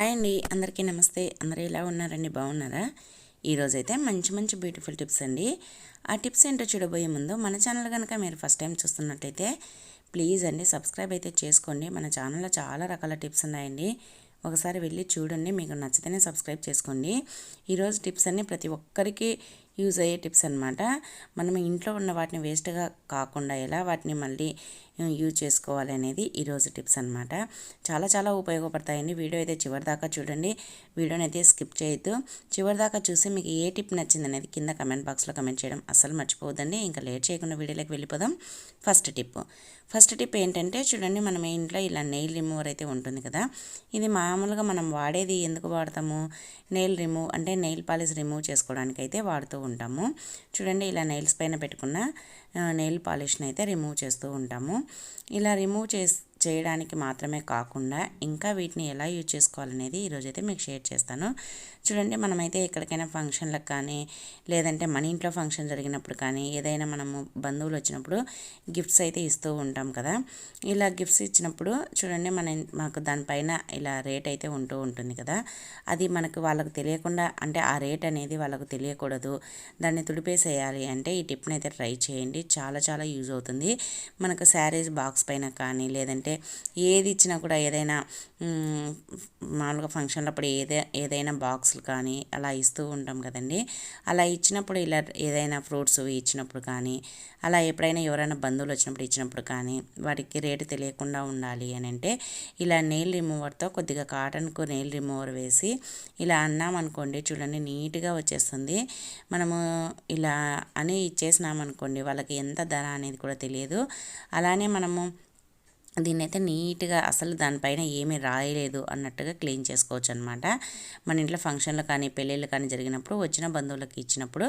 Hi అండి అందరికీ నమస్తే. అందరూ ఎలా ఉన్నారండి? బాగున్నారా? ఈరోజైతే మంచి మంచి బ్యూటిఫుల్ టిప్స్ అండి. ఆ టిప్స్ ఏంటో చూడబోయే ముందు మన ఛానల్ కనుక మీరు ఫస్ట్ టైం చూస్తున్నట్టయితే ప్లీజ్ అండి సబ్స్క్రైబ్ అయితే చేసుకోండి. మన ఛానల్లో చాలా రకాల టిప్స్ ఉన్నాయండి. ఒకసారి వెళ్ళి చూడండి మీకు నచ్చితేనే సబ్స్క్రైబ్ చేసుకోండి. ఈరోజు టిప్స్ అన్నీ ప్రతి ఒక్కరికి యూజ్ అయ్యే టిప్స్ అనమాట మనం ఇంట్లో ఉన్న వాటిని వేస్ట్గా కాకుండా ఎలా వాటిని మళ్ళీ యూజ్ చేసుకోవాలి అనేది ఈరోజు టిప్స్ అనమాట చాలా చాలా ఉపయోగపడతాయండి. వీడియో అయితే చివరి దాకా చూడండి. వీడియోని అయితే స్కిప్ చేయొద్దు. చివరి దాకా చూసి మీకు ఏ టిప్ నచ్చింది అనేది కింద కమెంట్ బాక్స్లో కమెంట్ చేయడం అస్సలు మర్చిపోవద్దండి. ఇంకా లేట్ చేయకుండా వీడియోలోకి వెళ్ళిపోదాం. First tip. ఫస్ట్ టిప్ ఏంటంటే చూడండి మనం ఇంట్లో ఇలా నెయిల్ రిమూవర్ అయితే ఉంటుంది కదా. ఇది మామూలుగా మనం వాడేది ఎందుకు వాడతాము? నెయిల్ రిమూవ్ అంటే నెయిల్ పాలిష్ రిమూవ్ చేసుకోవడానికి అయితే వాడుతూ ఉంటాము. చూడండి ఇలా నెయిల్స్ పైన పెట్టుకున్న నెయిల్ పాలిష్ని అయితే రిమూవ్ చేస్తూ ఉంటాము. ఇలా రిమూవ్ చేసి చేయడానికి మాత్రమే కాకుండా ఇంకా వీటిని ఎలా యూజ్ చేసుకోవాలనేది ఈరోజైతే మీకు షేర్ చేస్తాను. చూడండి మనమైతే ఎక్కడికైనా ఫంక్షన్లకు కానీ లేదంటే మన ఇంట్లో ఫంక్షన్ జరిగినప్పుడు కానీ ఏదైనా మనము బంధువులు వచ్చినప్పుడు గిఫ్ట్స్ అయితే ఇస్తూ ఉంటాం కదా. ఇలా గిఫ్ట్స్ ఇచ్చినప్పుడు చూడండి మన మాకు దానిపైన ఇలా రేట్ అయితే ఉంటూ ఉంటుంది కదా. అది మనకు వాళ్ళకు తెలియకుండా అంటే ఆ రేట్ అనేది వాళ్ళకు తెలియకూడదు. దాన్ని తుడిపేసేయాలి అంటే ఈ టిప్ని అయితే ట్రై చేయండి. చాలా చాలా యూజ్ అవుతుంది. మనకు శారీస్ బాక్స్ పైన కానీ లేదంటే అంటే ఏది ఇచ్చినా కూడా ఏదైనా మామూలుగా ఫంక్షన్లప్పుడు ఏదే ఏదైనా బాక్సులు కానీ అలా ఇస్తూ ఉంటాం కదండి. అలా ఇచ్చినప్పుడు ఇలా ఏదైనా ఫ్రూట్స్ ఇచ్చినప్పుడు కానీ అలా ఎప్పుడైనా ఎవరైనా బంధువులు వచ్చినప్పుడు ఇచ్చినప్పుడు కానీ వాటికి రేటు తెలియకుండా ఉండాలి అని అంటే ఇలా నెయిల్ రిమూవర్తో కొద్దిగా కాటన్కు నెయిల్ రిమూవర్ వేసి ఇలా అన్నామనుకోండి చూడండి నీట్గా వచ్చేస్తుంది. మనము ఇలా అని ఇచ్చేసినామనుకోండి వాళ్ళకి ఎంత ధర అనేది కూడా తెలియదు. అలానే మనము దీన్ని అయితే నీట్గా అసలు దానిపైన ఏమీ రాయలేదు అన్నట్టుగా క్లీన్ చేసుకోవచ్చు అనమాట మన ఇంట్లో ఫంక్షన్లు కానీ పెళ్ళిళ్ళు కానీ జరిగినప్పుడు వచ్చిన బంధువులకి ఇచ్చినప్పుడు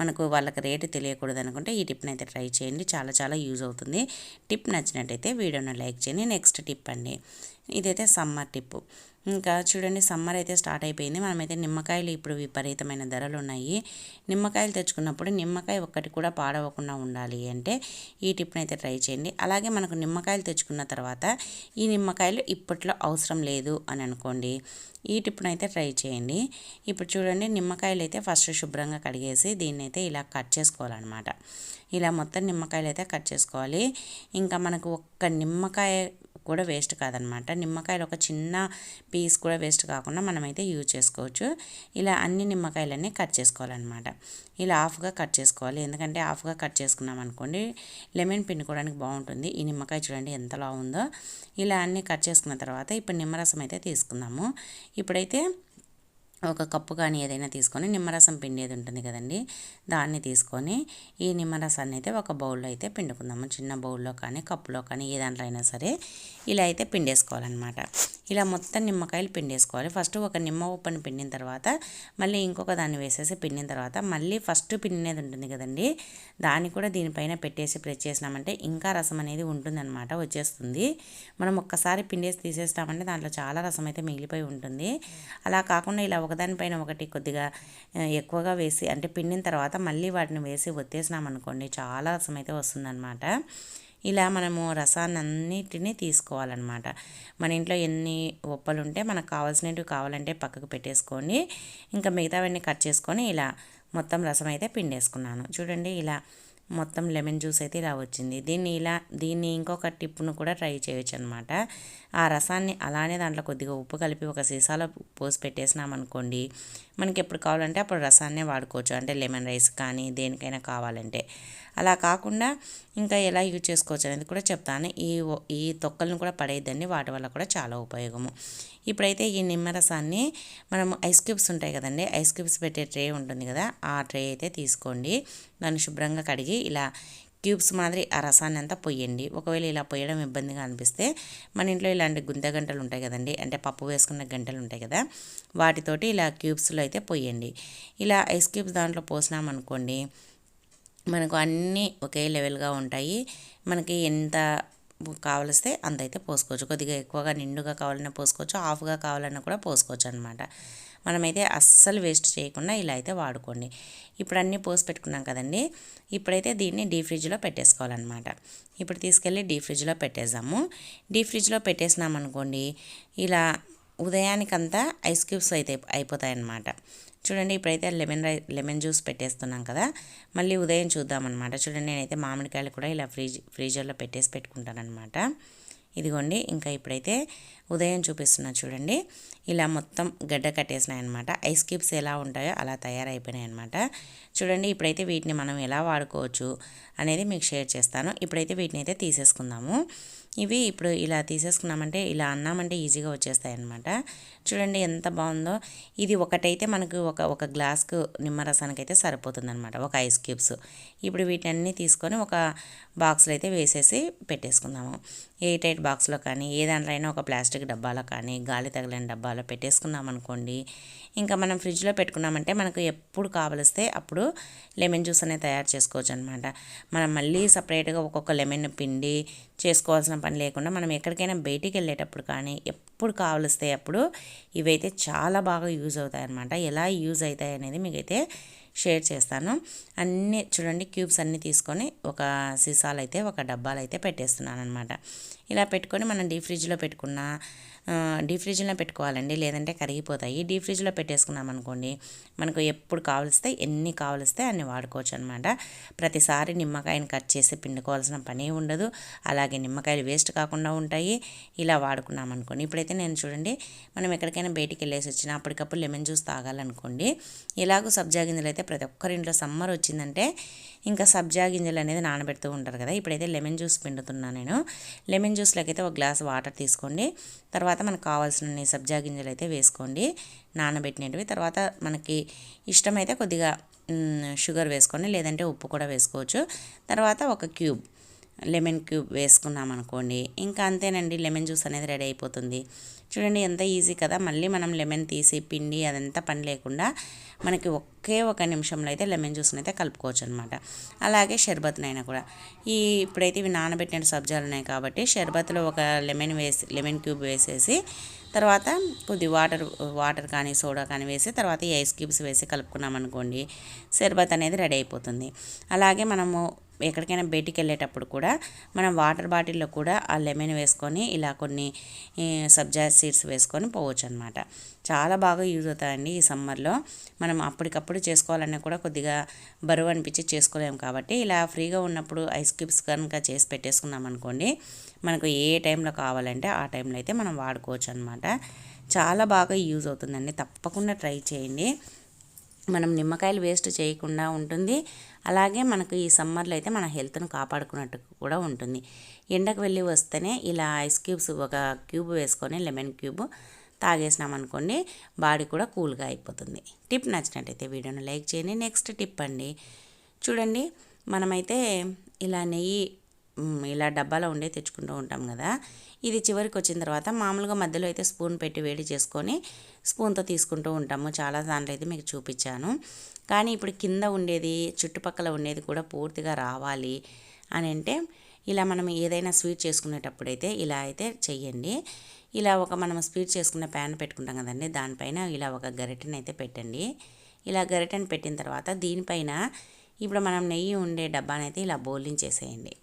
మనకు వాళ్ళకి రేటు తెలియకూడదు అనుకుంటే ఈ టిప్ని అయితే ట్రై చేయండి. చాలా చాలా యూజ్ అవుతుంది. టిప్ నచ్చినట్టయితే వీడియోను లైక్ చేయండి. నెక్స్ట్ టిప్ అండి. ఇదైతే సమ్మర్ టిప్పు. ఇంకా చూడండి సమ్మర్ అయితే స్టార్ట్ అయిపోయింది. మనమైతే నిమ్మకాయలు ఇప్పుడు విపరీతమైన ధరలు ఉన్నాయి. నిమ్మకాయలు తెచ్చుకున్నప్పుడు నిమ్మకాయ ఒక్కటి కూడా పాడవకుండా ఉండాలి అంటే ఈ టిప్ని అయితే ట్రై చేయండి. అలాగే మనకు నిమ్మకాయలు తెచ్చుకున్న తర్వాత ఈ నిమ్మకాయలు ఇప్పట్లో అవసరం లేదు అని అనుకోండి ఈ టిప్ను అయితే ట్రై చేయండి. ఇప్పుడు చూడండి నిమ్మకాయలు అయితే ఫస్ట్ శుభ్రంగా కడిగేసి దీన్ని అయితే ఇలా కట్ చేసుకోవాలన్నమాట. ఇలా మొత్తం నిమ్మకాయలు అయితే కట్ చేసుకోవాలి. ఇంకా మనకు ఒక్క నిమ్మకాయ కూడా వేస్ట్ కాదనమాట. నిమ్మకాయలు ఒక చిన్న పీస్ కూడా వేస్ట్ కాకుండా మనమైతే యూజ్ చేసుకోవచ్చు. ఇలా అన్ని నిమ్మకాయలన్నీ కట్ చేసుకోవాలన్నమాట ఇలా హాఫ్గా కట్ చేసుకోవాలి. ఎందుకంటే హాఫ్గా కట్ చేసుకున్నాం అనుకోండి లెమన్ పిండుకోవడానికి బాగుంటుంది. ఈ నిమ్మకాయ చూడండి ఎంతలా ఉందో ఇలా అన్నీ కట్ చేసుకున్న తర్వాత ఇప్పుడు నిమ్మరసం అయితే తీసుకుందాము. ఇప్పుడైతే ఒక కప్పు కానీ ఏదైనా తీసుకొని నిమ్మరసం పిండేది ఉంటుంది కదండి. దాన్ని తీసుకొని ఈ నిమ్మరసాన్ని అయితే ఒక బౌల్లో అయితే పిండుకుందాము. చిన్న బౌల్లో కానీ కప్పులో కానీ ఏ దాంట్లో అయినా సరే ఇలా అయితే పిండేసుకోవాలన్నమాట. ఇలా మొత్తం నిమ్మకాయలు పిండేసుకోవాలి. ఫస్ట్ ఒక నిమ్మ ఉప్పని పిండిన తర్వాత మళ్ళీ ఇంకొక దాన్ని వేసేసి పిండిన తర్వాత మళ్ళీ ఫస్ట్ పిండినేది ఉంటుంది కదండి దాన్ని కూడా దీనిపైన పెట్టేసి ప్రెస్ చేసినామంటే ఇంకా రసం అనేది ఉంటుందన్నమాట వచ్చేస్తుంది. మనం ఒక్కసారి పిండేసి తీసేస్తామంటే దాంట్లో చాలా రసం అయితే మిగిలిపోయి ఉంటుంది. అలా కాకుండా ఇలా ఒకదానిపైన ఒకటి కొద్దిగా ఎక్కువగా వేసి అంటే పిండిన తర్వాత మళ్ళీ వాటిని వేసి ఒత్తేసినామనుకోండి చాలా రసం అయితే వస్తుందన్నమాట. ఇలా మనము రసాన్ని అన్నిటినీ తీసుకోవాలన్నమాట. మన ఇంట్లో ఎన్ని ఉప్పలు ఉంటే మనకు కావాల్సినవి కావాలంటే పక్కకు పెట్టేసుకొని ఇంకా మిగతావన్నీ కట్ చేసుకొని ఇలా మొత్తం రసం అయితే పిండేసుకున్నాను. చూడండి ఇలా మొత్తం లెమన్ జ్యూస్ అయితే ఇలా వచ్చింది. దీన్ని ఇలా దీన్ని ఇంకొక టిప్పును కూడా ట్రై చేయొచ్చు అనమాట ఆ రసాన్ని అలానే దాంట్లో కొద్దిగా ఉప్పు కలిపి ఒక సీసాలో పోసి పెట్టేసినామనుకోండి మనకి ఎప్పుడు కావాలంటే అప్పుడు రసాన్నే వాడుకోవచ్చు. అంటే లెమన్ రైస్ కానీ దేనికైనా కావాలంటే. అలా కాకుండా ఇంకా ఎలా యూజ్ చేసుకోవచ్చు అనేది కూడా చెప్తాను. ఈ ఈ తొక్కలను కూడా పడేద్దండి వాటి వల్ల కూడా చాలా ఉపయోగము. ఇప్పుడైతే ఈ నిమ్మరసాన్ని మనం ఐస్ క్యూబ్స్ ఉంటాయి కదండి ఐస్ క్యూబ్స్ పెట్టే ట్రే ఉంటుంది కదా ఆ ట్రే అయితే తీసుకోండి. దాన్ని శుభ్రంగా కడిగి ఇలా క్యూబ్స్ మాదిరి ఆ రసాన్ని అంతా పొయ్యండి. ఒకవేళ ఇలా పొయ్యడం ఇబ్బందిగా అనిపిస్తే మన ఇంట్లో ఇలాంటి గుంత గంటలు ఉంటాయి కదండి అంటే పప్పు వేసుకున్న గంటలు ఉంటాయి కదా వాటితోటి ఇలా క్యూబ్స్లో అయితే పొయ్యండి. ఇలా ఐస్ క్యూబ్స్ దాంట్లో పోసినామనుకోండి మనకు అన్నీ ఒకే లెవెల్గా ఉంటాయి. మనకి ఎంత కావలిస్తే అంతైతే పోసుకోవచ్చు. కొద్దిగా ఎక్కువగా నిండుగా కావాలన్నా పోసుకోవచ్చు ఆఫ్గా కావాలన్నా కూడా పోసుకోవచ్చు అనమాట మనమైతే అస్సలు వేస్ట్ చేయకుండా ఇలా అయితే వాడుకోండి. ఇప్పుడు అన్నీ పోసి పెట్టుకున్నాం కదండి. ఇప్పుడైతే దీన్ని డీ ఫ్రిడ్జ్లో పెట్టేసుకోవాలన్నమాట. ఇప్పుడు తీసుకెళ్ళి డీ ఫ్రిడ్జ్లో పెట్టేసాము డీ ఫ్రిడ్జ్లో పెట్టేసినాం అనుకోండి ఇలా ఉదయానికంతా ఐస్ క్యూబ్స్ అయితే అయిపోతాయి అన్నమాట చూడండి ఇప్పుడైతే లెమన్ రై లెమన్ జ్యూస్ పెట్టేస్తున్నాం కదా. మళ్ళీ ఉదయం చూద్దామన్నమాట. చూడండి నేనైతే మామిడికాయలు కూడా ఇలా ఫ్రీజ్ ఫ్రీజర్లో పెట్టేసి పెట్టుకుంటానమాట ఇదిగోండి ఇంకా ఇప్పుడైతే ఉదయం చూపిస్తున్నా చూడండి. ఇలా మొత్తం గడ్డ కట్టేసినాయి అనమాట ఐస్ క్యూబ్స్ ఎలా ఉంటాయో అలా తయారైపోయినాయి అనమాట చూడండి ఇప్పుడైతే వీటిని మనం ఎలా వాడుకోవచ్చు అనేది మీకు షేర్ చేస్తాను. ఇప్పుడైతే వీటిని అయితే తీసేసుకుందాము. ఇవి ఇప్పుడు ఇలా తీసేసుకున్నామంటే ఇలా అన్నామంటే ఈజీగా వచ్చేస్తాయి అనమాట చూడండి ఎంత బాగుందో. ఇది ఒకటైతే మనకు ఒక ఒక గ్లాస్కు నిమ్మరసానికి అయితే సరిపోతుంది అనమాట ఒక ఐస్ క్యూబ్స్. ఇప్పుడు వీటన్ని తీసుకొని ఒక బాక్స్లో అయితే వేసేసి పెట్టేసుకుందాము. ఎయిట్ ఎయిట్ బాక్స్లో కానీ ఏ దాంట్లో అయినా ఒక ప్లాస్టిక్ డబ్బాలో కానీ గాలి తగలని డబ్బాలో పెట్టేసుకున్నాం అనుకోండి. ఇంకా మనం ఫ్రిడ్జ్లో పెట్టుకున్నామంటే మనకు ఎప్పుడు కావలిస్తే అప్పుడు లెమన్ జ్యూస్ అనేది తయారు చేసుకోవచ్చు అనమాట మనం మళ్ళీ సపరేట్గా ఒక్కొక్క లెమన్ పిండి చేసుకోవాల్సిన పని లేకుండా మనం ఎక్కడికైనా బయటికి వెళ్ళేటప్పుడు కానీ ఎప్పుడు కావలిస్తే అప్పుడు ఇవైతే చాలా బాగా యూజ్ అవుతాయి అనమాట ఎలా యూజ్ అవుతాయి అనేది మీకైతే షేర్ చేస్తాను. అన్నీ చూడండి క్యూబ్స్ అన్నీ తీసుకొని ఒక సీసాలు అయితే ఒక డబ్బాలు అయితే పెట్టేస్తున్నాను అనమాట ఇలా పెట్టుకొని మనం డీ ఫ్రిడ్జ్లో పెట్టుకున్న డీ ఫ్రిడ్జ్లో పెట్టుకోవాలండి. లేదంటే కరిగిపోతాయి. డీ ఫ్రిడ్జ్లో పెట్టేసుకున్నాం అనుకోండి మనకు ఎప్పుడు కావలిస్తే ఎన్ని కావలిస్తే అన్ని వాడుకోవచ్చు అనమాట ప్రతిసారి నిమ్మకాయని కట్ చేసి పిండుకోవాల్సిన పని ఉండదు. అలాగే నిమ్మకాయలు వేస్ట్ కాకుండా ఉంటాయి. ఇలా వాడుకున్నాం అనుకోండి. ఇప్పుడైతే నేను చూడండి మనం ఎక్కడికైనా బయటికి వెళ్ళేసి వచ్చినా అప్పటికప్పుడు లెమన్ జ్యూస్ తాగాలనుకోండి ఇలాగూ సబ్జా గింజలు అయితే ప్రతి ఒక్కరింట్లో సమ్మర్ వచ్చిందంటే ఇంకా సబ్జా గింజలు అనేది నానబెడుతూ ఉంటారు కదా. ఇప్పుడైతే లెమన్ జ్యూస్ పిండుతున్నాను నేను. లెమన్ జ్యూస్లోకి అయితే ఒక గ్లాస్ వాటర్ తీసుకోండి. తర్వాత మనకు కావాల్సిన సబ్జా గింజలు అయితే వేసుకోండి. నానబెట్టినవి. తర్వాత మనకి ఇష్టమైతే కొద్దిగా షుగర్ వేసుకోండి. లేదంటే ఉప్పు కూడా వేసుకోవచ్చు. తర్వాత ఒక క్యూబ్. లెమన్ క్యూబ్ వేసుకున్నాం అనుకోండి. ఇంకా అంతేనండి లెమన్ జ్యూస్ అనేది రెడీ అయిపోతుంది. చూడండి ఎంత ఈజీ కదా మళ్ళీ మనం లెమన్ తీసి పిండి అదంతా పని లేకుండా మనకి ఒకే ఒక నిమిషంలో అయితే లెమన్ జ్యూస్ని అయితే కలుపుకోవచ్చు అనమాట అలాగే షర్బత్నైనా కూడా. ఈ ఇప్పుడైతే ఇవి నానబెట్టిన సబ్జాలు ఉన్నాయి కాబట్టి షర్బత్లో ఒక లెమన్ వేసి లెమన్ క్యూబ్ వేసేసి తర్వాత కొద్ది వాటర్ వాటర్ కానీ సోడా కానీ వేసి తర్వాత ఈ ఐస్ క్యూబ్స్ వేసి కలుపుకున్నాం అనుకోండి షర్బత్ అనేది రెడీ అయిపోతుంది. అలాగే మనము ఎక్కడికైనా బయటికి వెళ్ళేటప్పుడు కూడా మనం వాటర్ బాటిల్లో కూడా ఆ లెమన్ వేసుకొని ఇలా కొన్ని సబ్జా సీడ్స్ వేసుకొని పోవచ్చు అనమాట చాలా బాగా యూజ్ అవుతాయండి ఈ సమ్మర్లో. మనం అప్పటికప్పుడు చేసుకోవాలన్నా కూడా కొద్దిగా బరువు అనిపించి చేసుకోలేము కాబట్టి ఇలా ఫ్రీగా ఉన్నప్పుడు ఐస్ క్యూబ్స్ కనుక చేసి పెట్టేసుకున్నాం అనుకోండి మనకు ఏ టైంలో కావాలంటే ఆ టైంలో అయితే మనం వాడుకోవచ్చు అనమాట చాలా బాగా యూజ్ అవుతుందండి. తప్పకుండా ట్రై చేయండి. మనం నిమ్మకాయలు వేస్ట్ చేయకుండా ఉంటుంది. అలాగే మనకు ఈ సమ్మర్లో అయితే మన హెల్త్ను కాపాడుకున్నట్టు కూడా ఉంటుంది. ఎండకు వెళ్ళి వస్తేనే ఇలా ఐస్ క్యూబ్స్ ఒక క్యూబ్ వేసుకొని లెమన్ క్యూబ్ తాగేసినాం అనుకోండి బాడీ కూడా కూల్గా అయిపోతుంది. టిప్ నచ్చినట్టయితే వీడియోని లైక్ చేయండి. నెక్స్ట్ టిప్ అండి. చూడండి మనమైతే ఇలా నెయ్యి ఇలా డబ్బాలో ఉండే తెచ్చుకుంటూ ఉంటాం కదా. ఇది చివరికి వచ్చిన తర్వాత మామూలుగా మధ్యలో అయితే స్పూన్ పెట్టి వేడి చేసుకొని స్పూన్తో తీసుకుంటూ ఉంటాము. చాలా దాంట్లో అయితే మీకు చూపించాను. కానీ ఇప్పుడు కింద ఉండేది చుట్టుపక్కల ఉండేది కూడా పూర్తిగా రావాలి అని అంటే ఇలా మనం ఏదైనా స్వీట్ చేసుకునేటప్పుడైతే ఇలా అయితే చెయ్యండి. ఇలా ఒక మనం స్వీట్ చేసుకునే ప్యాన్ పెట్టుకుంటాం కదండి దానిపైన ఇలా ఒక గరిటెని అయితే పెట్టండి. ఇలా గరిటెని పెట్టిన తర్వాత దీనిపైన ఇప్పుడు మనం నెయ్యి ఉండే డబ్బానైతే ఇలా బోలించేసేయండి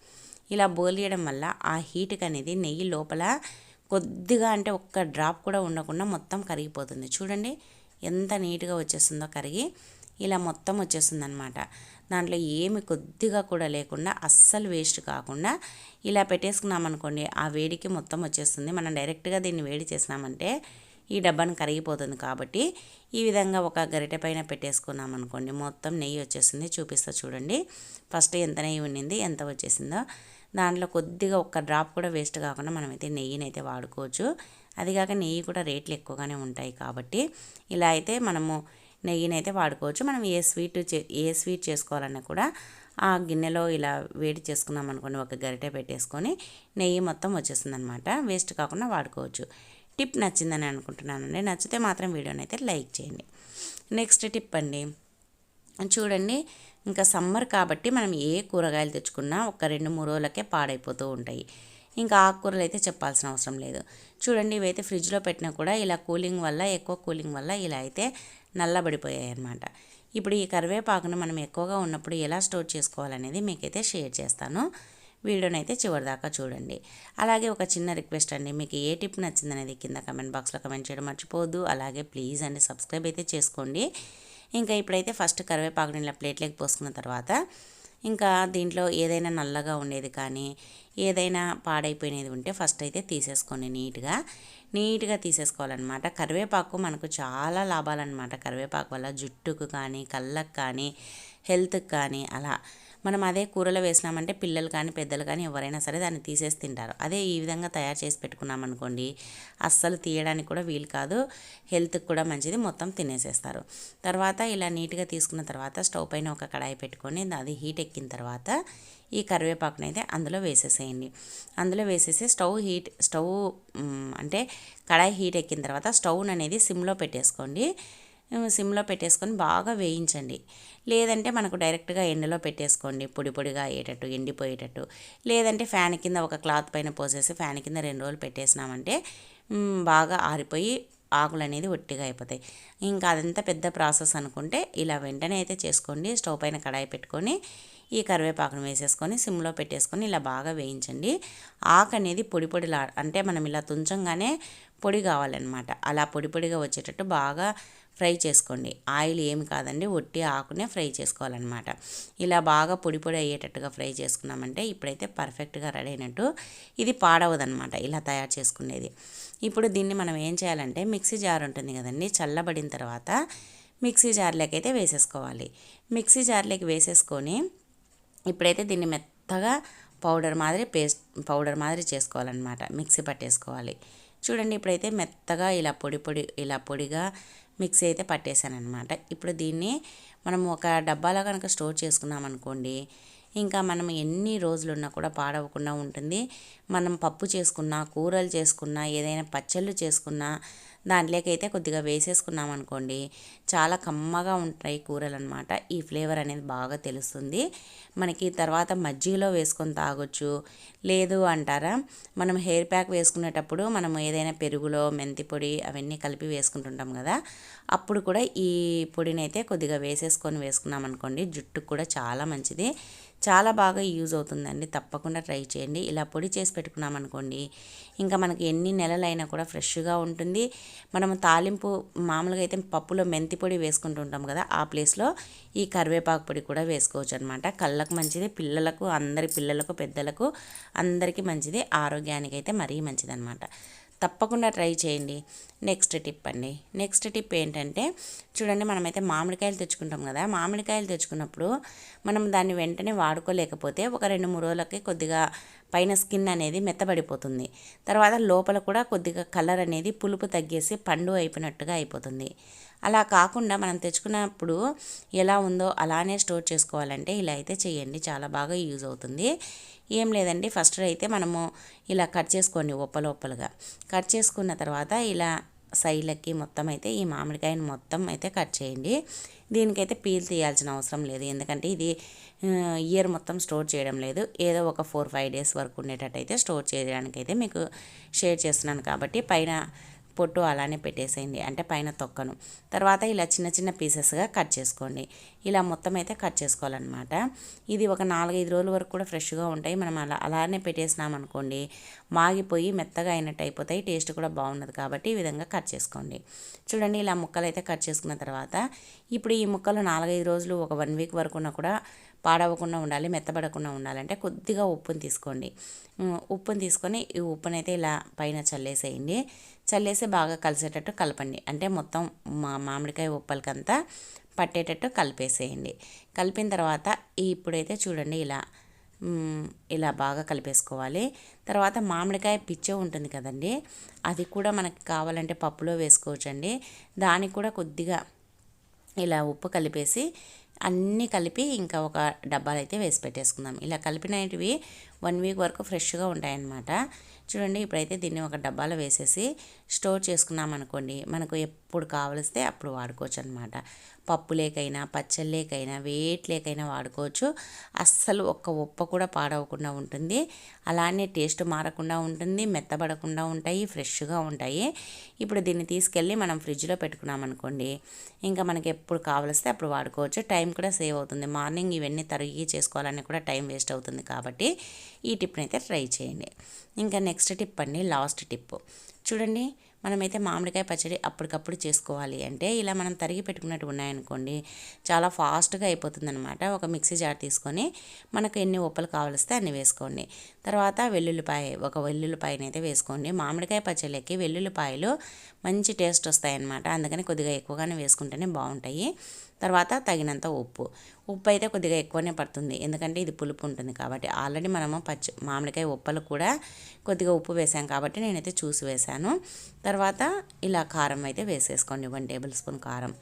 ఇలా బోలియడం వల్ల ఆ హీట్కి అనేది నెయ్యి లోపల కొద్దిగా అంటే ఒక్క డ్రాప్ కూడా ఉండకుండా మొత్తం కరిగిపోతుంది. చూడండి ఎంత నీట్గా వచ్చేస్తుందో కరిగి ఇలా మొత్తం వచ్చేస్తుంది అనమాట దాంట్లో ఏమి కొద్దిగా కూడా లేకుండా అస్సలు వేస్ట్ కాకుండా ఇలా పెట్టేసుకున్నామనుకోండి ఆ వేడికి మొత్తం వచ్చేస్తుంది. మనం డైరెక్ట్గా దీన్ని వేడి చేసినామంటే ఈ డబ్బాను కరిగిపోతుంది కాబట్టి ఈ విధంగా ఒక గరిటె పైన పెట్టేసుకున్నాం అనుకోండి మొత్తం నెయ్యి వచ్చేసింది. చూపిస్తా చూడండి. ఫస్ట్ ఎంత నెయ్యి ఉండింది ఎంత వచ్చేసిందో. దాంట్లో కొద్దిగా ఒక్క డ్రాప్ కూడా వేస్ట్ కాకుండా మనమైతే నెయ్యిని అయితే వాడుకోవచ్చు అదిగాక నెయ్యి కూడా రేట్లు ఎక్కువగానే ఉంటాయి కాబట్టి ఇలా అయితే మనము నెయ్యిని అయితే వాడుకోవచ్చు. మనం ఏ స్వీట్ ఏ స్వీట్ చేసుకోవాలన్నా కూడా ఆ గిన్నెలో ఇలా వేడి చేసుకున్నాం అనుకోండి ఒక గరిటె పెట్టేసుకొని నెయ్యి మొత్తం వచ్చేస్తుంది అనమాట వేస్ట్ కాకుండా వాడుకోవచ్చు. టిప్ నచ్చిందని అనుకుంటున్నానండి. నచ్చితే మాత్రం వీడియోని అయితే లైక్ చేయండి. నెక్స్ట్ టిప్ అండి. చూడండి ఇంకా సమ్మర్ కాబట్టి మనం ఏ కూరగాయలు తెచ్చుకున్నా ఒక రెండు మూడు రోజులకే పాడైపోతూ ఉంటాయి. ఇంకా ఆకుకూరలు అయితే చెప్పాల్సిన అవసరం లేదు. చూడండి ఇవైతే ఫ్రిడ్జ్లో పెట్టినా కూడా ఇలా కూలింగ్ వల్ల ఎక్కువ కూలింగ్ వల్ల ఇలా అయితే నల్లబడిపోయాయి అనమాట ఇప్పుడు ఈ కరివేపాకును మనం ఎక్కువగా ఉన్నప్పుడు ఎలా స్టోర్ చేసుకోవాలనేది మీకైతే షేర్ చేస్తాను. వీడియోని అయితే చివరి దాకా చూడండి. అలాగే ఒక చిన్న రిక్వెస్ట్ అండి. మీకు ఏ టిప్ నచ్చిందనేది కింద కమెంట్ బాక్స్లో కమెంట్ చేయడం మర్చిపోవద్దు. అలాగే ప్లీజ్ అండి సబ్స్క్రైబ్ అయితే చేసుకోండి. ఇంకా ఇప్పుడైతే ఫస్ట్ కరివేపాకుని ఇలా ప్లేట్లోకి పోసుకున్న తర్వాత ఇంకా దీంట్లో ఏదైనా నల్లగా ఉండేది కానీ ఏదైనా పాడైపోయినది ఉంటే ఫస్ట్ అయితే తీసేసుకోండి నీట్గా. నీట్గా తీసేసుకోవాలన్నమాట. కరివేపాకు మనకు చాలా లాభాలన్నమాట. కరివేపాకు వల్ల జుట్టుకు కానీ కళ్ళకు కానీ హెల్త్కి కానీ అలా మనం అదే కూరలో వేసినామంటే పిల్లలు కానీ పెద్దలు కానీ ఎవరైనా సరే దాన్ని తీసేసి తింటారు. అదే ఈ విధంగా తయారు చేసి పెట్టుకున్నాం అనుకోండి అస్సలు తీయడానికి కూడా వీలు కాదు. హెల్త్కి కూడా మంచిది మొత్తం తినేసేస్తారు. తర్వాత ఇలా నీట్గా తీసుకున్న తర్వాత స్టవ్ పైన ఒక కడాయి పెట్టుకొని అది హీట్ ఎక్కిన తర్వాత ఈ కరివేపాకుని అయితే అందులో వేసేసేయండి. అందులో వేసేసి స్టవ్ హీట్ స్టవ్ అంటే కడాయి హీట్ ఎక్కిన తర్వాత స్టవ్ అనేది సిమ్లో పెట్టేసుకోండి. సిమ్లో పెట్టేసుకొని బాగా వేయించండి. లేదంటే మనకు డైరెక్ట్గా ఎండలో పెట్టేసుకోండి. పొడి పొడిగా అయ్యేటట్టు ఎండిపోయేటట్టు. లేదంటే ఫ్యాన్ కింద ఒక క్లాత్ పైన పోసేసి ఫ్యాన్ కింద రెండు రోజులు పెట్టేసినామంటే బాగా ఆరిపోయి ఆకులు అనేది ఒట్టిగా అయిపోతాయి. ఇంకా అదంతా పెద్ద ప్రాసెస్ అనుకుంటే ఇలా వెంటనే అయితే చేసుకోండి. స్టవ్ పైన కడాయి పెట్టుకొని ఈ కరివేపాకును వేసేసుకొని సిమ్లో పెట్టేసుకొని ఇలా బాగా వేయించండి. ఆకు అనేది పొడి పొడిలా అంటే మనం ఇలా తుంచంగానే పొడి కావాలన్నమాట. అలా పొడి పొడిగా వచ్చేటట్టు బాగా ఫ్రై చేసుకోండి. ఆయిల్ ఏమి కాదండి ఒట్టి ఆకునే ఫ్రై చేసుకోవాలన్నమాట. ఇలా బాగా పొడి పొడి అయ్యేటట్టుగా ఫ్రై చేసుకున్నామంటే ఇప్పుడైతే పర్ఫెక్ట్గా రెడీ అయినట్టు ఇది పాడవదనమాట ఇలా తయారు చేసుకునేది. ఇప్పుడు దీన్ని మనం ఏం చేయాలంటే మిక్సీ జార్ ఉంటుంది కదండి చల్లబడిన తర్వాత మిక్సీ జార్లోకి అయితే వేసేసుకోవాలి. మిక్సీ జార్లోకి వేసేసుకొని ఇప్పుడైతే దీన్ని మెత్తగా పౌడర్ మాదిరి పేస్ట్ పౌడర్ మాదిరి చేసుకోవాలన్నమాట. మిక్సీ పట్టేసుకోవాలి. చూడండి ఇప్పుడైతే మెత్తగా ఇలా పొడి పొడి ఇలా పొడిగా మిక్సీ అయితే పట్టేశాను అనమాట ఇప్పుడు దీన్ని మనం ఒక డబ్బాలో కనుక స్టోర్ చేసుకున్నాం అనుకోండి ఇంకా మనం ఎన్ని రోజులు ఉన్నా కూడా పాడవకుండా ఉంటుంది. మనం పప్పు చేసుకున్నా కూరలు చేసుకున్నా ఏదైనా పచ్చళ్ళు చేసుకున్నా దాంట్లోకైతే కొద్దిగా వేసేసుకున్నాం అనుకోండి చాలా కమ్మగా ఉంటాయి కూరలు అనమాట ఈ ఫ్లేవర్ అనేది బాగా తెలుస్తుంది. మనకి తర్వాత మజ్జిగలో వేసుకొని తాగొచ్చు. లేదు అంటారా? మనం హెయిర్ ప్యాక్ వేసుకునేటప్పుడు మనం ఏదైనా పెరుగులో మెంతి పొడి అవన్నీ కలిపి వేసుకుంటుంటాం కదా. అప్పుడు కూడా ఈ పొడిని అయితే కొద్దిగా వేసేసుకొని వేసుకున్నాం అనుకోండి జుట్టుకు కూడా చాలా మంచిది. చాలా బాగా యూజ్ అవుతుందండి. తప్పకుండా ట్రై చేయండి. ఇలా పొడి చేసి పెట్టుకున్నామనుకోండి ఇంకా మనకి ఎన్ని నెలలైనా కూడా ఫ్రెష్గా ఉంటుంది. మనం తాలింపు మామూలుగా అయితే పప్పులో మెంతి పొడి వేసుకుంటుంటాం కదా ఆ ప్లేస్లో ఈ కరివేపాకు పొడి కూడా వేసుకోవచ్చు అనమాట కళ్ళకు మంచిది పిల్లలకు అందరి పిల్లలకు పెద్దలకు అందరికీ మంచిది ఆరోగ్యానికి అయితే మరీ మంచిది అనమాట తప్పకుండా ట్రై చేయండి. నెక్స్ట్ టిప్ అండి. నెక్స్ట్ టిప్ ఏంటంటే చూడండి మనమైతే మామిడికాయలు తెచ్చుకుంటాం కదా మామిడికాయలు తెచ్చుకున్నప్పుడు మనం దాన్ని వెంటనే వాడుకోలేకపోతే ఒక రెండు మూడు రోజులకి కొద్దిగా పైన స్కిన్ అనేది మెత్తబడిపోతుంది. తర్వాత లోపల కూడా కొద్దిగా కలర్ అనేది పులుపు తగ్గేసి పండు అయిపోయినట్టుగా అయిపోతుంది. అలా కాకుండా మనం తెచ్చుకున్నప్పుడు ఎలా ఉందో అలానే స్టోర్ చేసుకోవాలంటే ఇలా అయితే చేయండి. చాలా బాగా యూజ్ అవుతుంది. ఏం లేదండి. ఫస్ట్ అయితే మనము ఇలా కట్ చేసుకోండి ఒప్పలొప్పలుగా కట్ చేసుకున్న తర్వాత ఇలా సైడ్లకి మొత్తం అయితే ఈ మామిడికాయని మొత్తం అయితే కట్ చేయండి. దీనికైతే పీల్ తీయాల్సిన అవసరం లేదు. ఎందుకంటే ఇది ఇయర్ మొత్తం స్టోర్ చేయడం లేదు. ఏదో ఒక ఫోర్ ఫైవ్ డేస్ వరకు ఉండేటట్టు అయితే స్టోర్ చేయడానికైతే మీకు షేర్ చేస్తున్నాను కాబట్టి పైన పొట్టు అలానే పెట్టేసేయండి. అంటే పైన తొక్కను. తర్వాత ఇలా చిన్న చిన్న పీసెస్గా కట్ చేసుకోండి. ఇలా మొత్తం అయితే కట్ చేసుకోవాలన్నమాట. ఇది ఒక నాలుగైదు రోజుల వరకు కూడా ఫ్రెష్గా ఉంటాయి. మనం అలా అలానే పెట్టేసినాం అనుకోండి మాగిపోయి మెత్తగా అయినట్టు అయిపోతాయి. టేస్ట్ కూడా బాగున్నది కాబట్టి ఈ విధంగా కట్ చేసుకోండి. చూడండి ఇలా ముక్కలు అయితే కట్ చేసుకున్న తర్వాత ఇప్పుడు ఈ ముక్కలు నాలుగైదు రోజులు ఒక వన్ వీక్ వరకు కూడా పాడవకుండా ఉండాలి మెత్తబడకుండా ఉండాలంటే కొద్దిగా ఉప్పుని తీసుకోండి. ఉప్పుని తీసుకొని ఈ ఉప్పుని అయితే ఇలా పైన చల్లేసేయండి. చల్లేసి బాగా కలిసేటట్టు కలపండి. అంటే మొత్తం మా మామిడికాయ ఉప్పలకంతా పట్టేటట్టు కలిపేసేయండి. కలిపిన తర్వాత ఇప్పుడైతే చూడండి ఇలా ఇలా బాగా కలిపేసుకోవాలి. తర్వాత మామిడికాయ పిచ్చే ఉంటుంది కదండి అది కూడా మనకి కావాలంటే పప్పులో వేసుకోవచ్చండి. దానికి కూడా కొద్దిగా ఇలా ఉప్పు కలిపేసి అన్నీ కలిపి ఇంకా ఒక డబ్బాలు అయితే వేసి పెట్టేసుకుందాం. ఇలా కలిపినవి వన్ వీక్ వరకు ఫ్రెష్గా ఉంటాయన్నమాట. చూడండి ఇప్పుడైతే దీన్ని ఒక డబ్బాలో వేసేసి స్టోర్ చేసుకున్నాం అనుకోండి మనకు ఎప్పుడు కావలిస్తే అప్పుడు వాడుకోవచ్చు అనమాట పప్పు లేకైనా పచ్చళ్ళేకైనా వేట్లేకైనా వాడుకోవచ్చు. అస్సలు ఒక్క ఉప్ప కూడా పాడవకుండా ఉంటుంది. అలానే టేస్ట్ మారకుండా ఉంటుంది మెత్తబడకుండా ఉంటాయి ఫ్రెష్గా ఉంటాయి. ఇప్పుడు దీన్ని తీసుకెళ్ళి మనం ఫ్రిడ్జ్లో పెట్టుకున్నాం అనుకోండి ఇంకా మనకి ఎప్పుడు కావలిస్తే అప్పుడు వాడుకోవచ్చు. టైం కూడా సేవ్ అవుతుంది. మార్నింగ్ ఇవన్నీ తరిగి చేసుకోవాలని కూడా టైం వేస్ట్ అవుతుంది కాబట్టి ఈ టిప్ని అయితే ట్రై చేయండి. ఇంకా నెక్స్ట్ టిప్ అండి లాస్ట్ టిప్ చూడండి మనమైతే మామిడికాయ పచ్చడి అప్పటికప్పుడు చేసుకోవాలి అంటే ఇలా మనం తరిగి పెట్టుకున్నట్టు ఉన్నాయనుకోండి చాలా ఫాస్ట్గా అయిపోతుంది అనమాట ఒక మిక్సీ జార్ తీసుకొని మనకు ఎన్ని ఉప్పలు కావలిస్తే అన్ని వేసుకోండి. తర్వాత వెల్లుల్లిపాయ ఒక వెల్లుల్లిపాయని అయితే వేసుకోండి. మామిడికాయ పచ్చడికి వెల్లుల్లిపాయలు మంచి టేస్ట్ వస్తాయన్నమాట. అందుకని కొద్దిగా ఎక్కువగానే వేసుకుంటేనే బాగుంటాయి. తర్వాత తగినంత ఉప్పు. ఉప్పు అయితే కొద్దిగా ఎక్కువనే పడుతుంది. ఎందుకంటే ఇది పులుపు ఉంటుంది కాబట్టి. ఆల్రెడీ మనము పచ్చి మామిడికాయ ఉప్పలు కూడా కొద్దిగా ఉప్పు వేసాం కాబట్టి నేనైతే చూసి వేశాను తర్వాత ఇలా కారం అయితే వేసేసుకోండి. వన్ టేబుల్ స్పూన్ కారం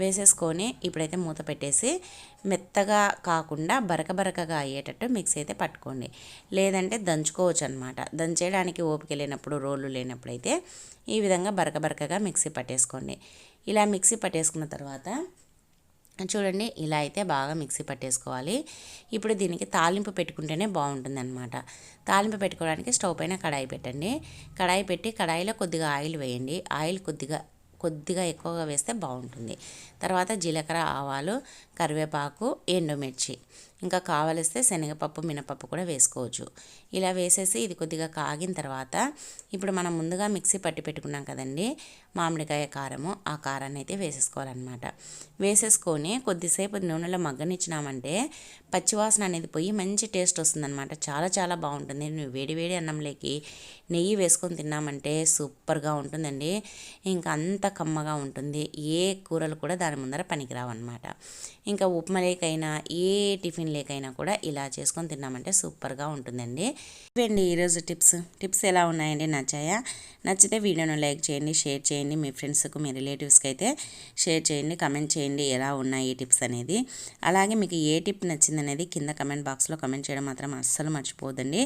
వేసేసుకొని ఇప్పుడైతే మూత పెట్టేసి మెత్తగా కాకుండా బరక బరకగా అయ్యేటట్టు మిక్సీ అయితే పట్టుకోండి. లేదంటే దంచుకోవచ్చు అనమాట దంచేయడానికి ఓపిక లేనప్పుడు రోళ్ళు లేనప్పుడు అయితే ఈ విధంగా బరక బరకగా మిక్సీ పట్టేసుకోండి. ఇలా మిక్సీ పట్టేసుకున్న తర్వాత చూడండి ఇలా అయితే బాగా మిక్సీ పట్టేసుకోవాలి. ఇప్పుడు దీనికి తాలింపు పెట్టుకుంటేనే బాగుంటుంది అనమాట తాలింపు పెట్టుకోవడానికి స్టవ్ పైన కడాయి పెట్టండి. కడాయి పెట్టి కడాయిలో కొద్దిగా ఆయిల్ వేయండి. ఆయిల్ కొద్దిగా కొద్దిగా ఎక్కువగా వేస్తే బాగుంటుంది. తర్వాత జీలకర్ర ఆవాలు కరివేపాకు ఎండుమిర్చి. ఇంకా కావలిస్తే శనగపప్పు మినపప్పు కూడా వేసుకోవచ్చు. ఇలా వేసేసి ఇది కొద్దిగా కాగిన తర్వాత ఇప్పుడు మనం ముందుగా మిక్సీ పట్టి పెట్టుకున్నాం కదండి మామిడికాయ కారము ఆ కారాన్ని అయితే వేసేసుకోవాలన్నమాట. వేసేసుకొని కొద్దిసేపు నూనెలో మగ్గనిచ్చినామంటే పచ్చివాసన అనేది పోయి మంచి టేస్ట్ వస్తుందన్నమాట. చాలా చాలా బాగుంటుంది. నువ్వు వేడి వేడి అన్నంలోకి నెయ్యి వేసుకొని తిన్నామంటే సూపర్గా ఉంటుందండి. ఇంకా అంత కమ్మగా ఉంటుంది. ఏ కూరలు కూడా దాని ముందర పనికిరావు అనమాట ఇంకా ఉప్మా లేకైనా ఏ టిఫిన్ లేకైనా కూడా ఇలా చేసుకొని తిన్నామంటే సూపర్గా ఉంటుందండి. ఇవండి ఈరోజు టిప్స్. టిప్స్ ఎలా ఉన్నాయండి? నచ్చాయా? నచ్చితే వీడియోను లైక్ చేయండి షేర్ చేయండి. మీ ఫ్రెండ్స్కు మీ రిలేటివ్స్కి అయితే షేర్ చేయండి కమెంట్ చేయండి ఎలా ఉన్నాయి ఈ టిప్స్ అనేది. అలాగే మీకు ఏ టిప్ నచ్చింది అనేది కింద కమెంట్ బాక్స్లో కమెంట్ చేయడం మాత్రం అస్సలు మర్చిపోదండి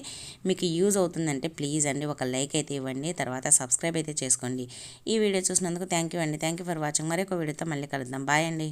మీకు యూజ్ అవుతుందంటే ప్లీజ్ అండి ఒక లైక్ అయితే ఇవ్వండి తర్వాత సబ్స్క్రైబ్ అయితే చేసుకోండి. ఈ వీడియో చూసినందుకు థ్యాంక్ యూ అండి. Thank you for watching. మరొక వీడియోతో మళ్ళీ కలుద్దాం. బాయ్ అండి.